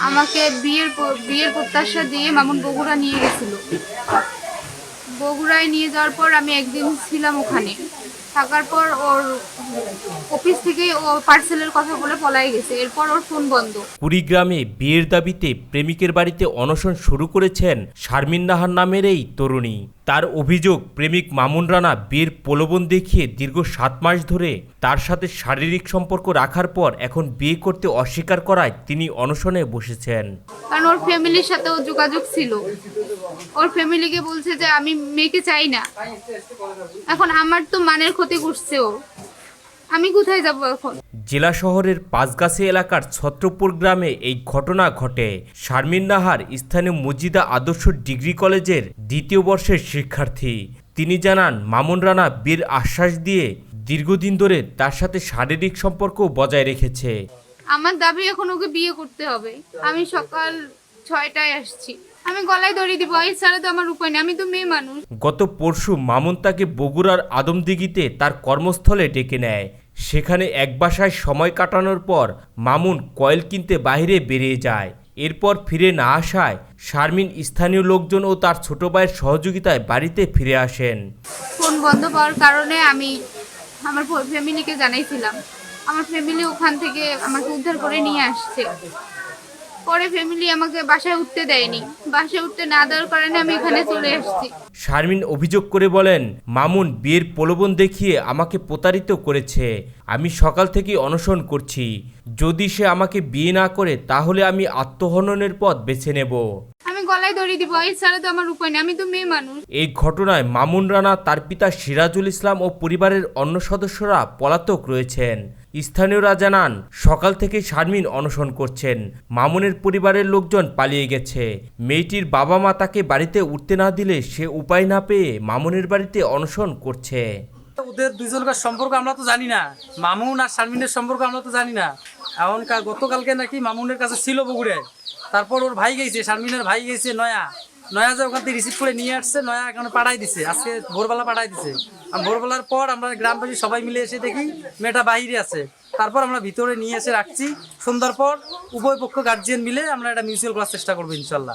আমাকে বিয়ের বিয়ের প্রত্যাশা দিয়ে মামুন বগুড়া নিয়ে গেছিল। বগুড়ায় নিয়ে যাওয়ার পর আমি একদিন ছিলাম ওখানে। থাকার পর ওর অফিস থেকে ও পার্সেলের কথা বলে পলাই গেছে। এরপর ওর ফোন বন্ধ। কুড়িগ্রামে বিয়ের দাবিতে প্রেমিকের বাড়িতে অনশন শুরু করেছেন শারমিন নাহার নামের এই তরুণী। তার অভিযোগ, প্রেমিক মামুন রানা বিয়ের প্রলোভন দেখিয়ে দীর্ঘ সাত মাস ধরে তার সাথে শারীরিক সম্পর্ক রাখার পর এখন বিয়ে করতে অস্বীকার করায় তিনি অনশনে বসেছেন। কারণ ওর ফ্যামিলির সাথে ও যোগাযোগ ছিল। ওর ফ্যামিলিকে বলছে যে, আমি মেয়েকে চাই না। এখন আমার তো মানের ক্ষতি করছে ও। আমি কোথায় যাব এখন? জেলা শহরের পাঁচগাছি এলাকার ছত্রপুর গ্রামে এই ঘটনা ঘটে। শারমিন নাহার স্থানীয় মজিদা আদর্শ ডিগ্রি কলেজের দ্বিতীয় বর্ষের শিক্ষার্থী। তিনি জানান মামুন রানা বীর আশ্বাস দিয়ে দীর্ঘদিন ধরে তার সাথে শারীরিক সম্পর্ক বজায় রেখেছে। আমার দাবি এখন ওকে বিয়ে করতে হবে। আমি সকাল ছয়টায় আসছি। আমি গলায় দড়ি দিব এছাড়া তো আমার উপায় নেই। আমি তো মেয়ে মানুষ। গত পরশু মামুন তাকে বগুড়ার আদমদিঘিতে তার কর্মস্থলে ডেকে নেয়। সেখানে এক বাসায় সময় কাটানোর পর মামুন কয়েল কিনতে বাইরে বেরিয়ে যায়। এরপর ফিরে না আসায় শারমিন স্থানীয় লোকজন ও তার ছোট ভাইয়ের সহযোগিতায় বাড়িতে ফিরে আসেন। ফোন বন্ধ পাওয়ার কারণে আমি আমার ফ্যামিলিকে জানাইছিলাম। আমার ফ্যামিলি ওখান থেকে আমাকে উদ্ধার করে নিয়ে আসছে। পরে ফ্যামিলি আমাকে বাসায় উঠতে দেয়নি। বাসায় উঠতে না দেওয়ার কারণে আমি এখানে চলে এসেছি। শারমিন অভিযোগ করে বলেন, মামুন বিয়ের প্রলোভন দেখিয়ে আমাকে প্রতারিত করেছে। আমি সকাল থেকে অনশন করছি। যদি সে আমাকে বিয়ে না করে, তাহলে আমি আত্মহননের পথ বেছে নেব। গলায় দড়ি দিব এছাড়া তো আমার উপায় নেই। আমি তো মেয়ে মানুষ। এই ঘটনায় মামুন রানা তার পিতা সিরাজুল ইসলাম ও পরিবারের অন্য সদস্যরা পলাতক রয়েছেন। স্থানীয়রা জানান সকাল থেকে শারমিন অনশন করছেন। মামুনের পরিবারের লোকজন পালিয়ে গেছে। মেয়েটির বাবা মা তাকে বাড়িতে উঠতে না দিলে সে উপায় না পেয়ে মামুনের বাড়িতে অনশন করছে। ওদের দুইজনকার সম্পর্ক আমরা তো জানি না। মামুন আর শারমিনের সম্পর্ক আমরা তো জানি না। এখন কা- গতকালকে নাকি মামুনের কাছে ছিল বগুড়ে তারপর ওর ভাই গেছে, শারমিনের ভাই গেছে, নয়া। নয়া যে ওখান থেকে রিসিভ করে নিয়ে আসছে, নয়া এখানে পাঠাই দিছে, আজকে ভোরবেলা পাঠাই দিছে। আর ভোরবেলার পর আমরা গ্রামবাসী সবাই মিলে এসে দেখি মেয়েটা বাইরে আছে। তারপর আমরা ভিতরে নিয়ে এসে রাখছি। সন্ধ্যার পর উভয় পক্ষ গার্জিয়ান মিলে আমরা এটা মিউচুয়াল করার চেষ্টা করব ইনশাল্লাহ।